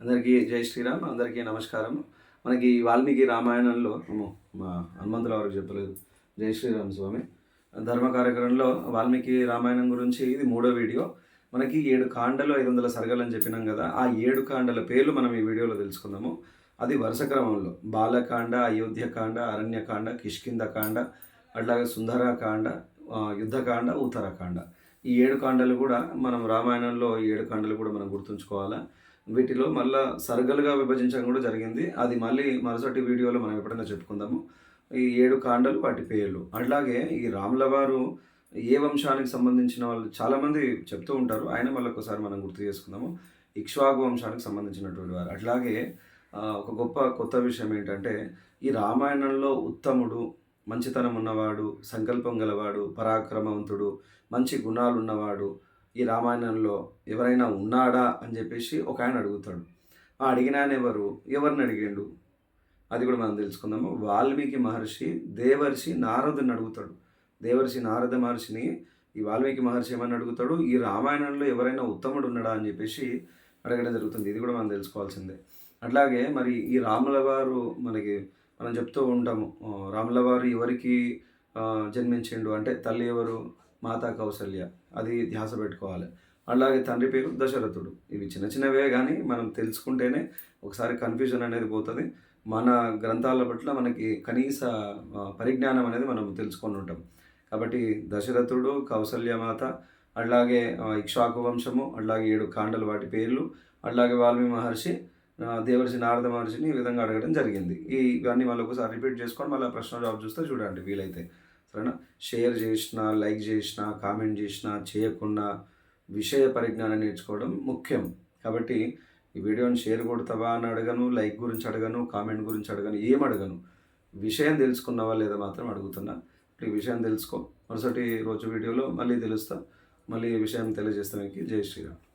అందరికీ జై శ్రీరామ్ అందరికీ నమస్కారం మనకి వాల్మీకి రామాయణంలో మా హనుమంతుల వారికి చెప్పలేదు. జై శ్రీరామ్ స్వామి. ధర్మ కార్యక్రమంలో వాల్మీకి రామాయణం గురించి ఇది మూడో వీడియో. మనకి ఏడు కాండలు ఐదు వందల సరగలు అని చెప్పినాం కదా ఆ ఏడు కాండల పేర్లు మనం ఈ వీడియోలో తెలుసుకుందాము. అది వరుస క్రమంలో బాలకాండ అయోధ్యకాండ అరణ్యకాండ కిష్కిందకాండ అట్లాగే సుందరకాండ యుద్ధకాండ ఉత్తరకాండ. ఈ ఏడు కాండలు కూడా మనం రామాయణంలో ఈ ఏడు కాండలు కూడా మనం గుర్తుంచుకోవాలా? వీటిలో మళ్ళీ సర్గలుగా విభజించడం కూడా జరిగింది. అది మళ్ళీ మరుసటి వీడియోలో మనం ఎప్పుడైనా చెప్పుకుందాము. ఈ ఏడు కాండలు వాటి పేర్లు. అట్లాగే ఈ రాముల వారు ఏ వంశానికి సంబంధించిన వాళ్ళు చాలామంది చెప్తూ ఉంటారు. ఆయన మళ్ళీ ఒకసారి మనం గుర్తు చేసుకుందాము. ఇక్ష్వాగు వంశానికి సంబంధించినటువంటి వారు. అట్లాగే ఒక గొప్ప కొత్త విషయం ఏంటంటే ఈ రామాయణంలో ఉత్తముడు మంచితనం ఉన్నవాడు సంకల్పం గలవాడు పరాక్రమవంతుడు మంచి గుణాలు ఉన్నవాడు ఈ రామాయణంలో ఎవరైనా ఉన్నాడా అని చెప్పేసి ఒక ఆయన అడుగుతాడు. ఆ అడిగిన ఆయన ఎవరు? ఎవరిని అడిగిండు? అది కూడా మనం తెలుసుకుందాము. వాల్మీకి మహర్షి దేవర్షి నారదుని అడుగుతాడు. దేవర్షి నారద మహర్షిని ఈ వాల్మీకి మహర్షి ఏమని అడుగుతాడు? ఈ రామాయణంలో ఎవరైనా ఉత్తముడు ఉన్నాడా అని చెప్పేసి అడగడం జరుగుతుంది. ఇది కూడా మనం తెలుసుకోవాల్సిందే. అట్లాగే మరి ఈ రాముల వారు మనకి మనం చెప్తూ ఉంటాము. రాముల వారు ఎవరికి జన్మించిండు? అంటే తల్లి ఎవరు? మాతా కౌసల్య. అది ధ్యాస పెట్టుకోవాలి. అలాగే తండ్రి పేరు దశరథుడు. ఇవి చిన్న చిన్నవే కానీ మనం తెలుసుకుంటేనే ఒకసారి కన్ఫ్యూజన్ అనేది పోతుంది. మన గ్రంథాల పట్ల మనకి కనీస పరిజ్ఞానం అనేది మనం తెలుసుకొని ఉంటాం. కాబట్టి దశరథుడు కౌసల్యమాత అలాగే ఇక్ష్వాకు వంశము అలాగే ఏడు కాండలు వాటి పేర్లు అలాగే వాల్మీ మహర్షి దేవర్షి నారద మహర్షిని ఈ విధంగా అడగడం జరిగింది. ఈ ఇవన్నీ మళ్ళీ ఒకసారి రిపీట్ చేసుకొని మళ్ళీ ప్రశ్న జవాబు చూస్తే చూడండి వీలైతే. సరేనా? షేర్ చేసిన లైక్ చేసిన కామెంట్ చేసిన చేయకుండా విషయ పరిజ్ఞానం నేర్చుకోవడం ముఖ్యం. కాబట్టి ఈ వీడియోని షేర్ కొడతావా అని అడగను లైక్ గురించి అడగను కామెంట్ గురించి అడగను ఏం అడగను? విషయం తెలుసుకున్నావా లేదా మాత్రం అడుగుతున్నా. ఈ విషయం తెలుసుకో. మరుసటి రోజు వీడియోలో మళ్ళీ తెలుస్తా. మళ్ళీ ఈ విషయం తెలియజేస్తానికి జై శ్రీరామ్.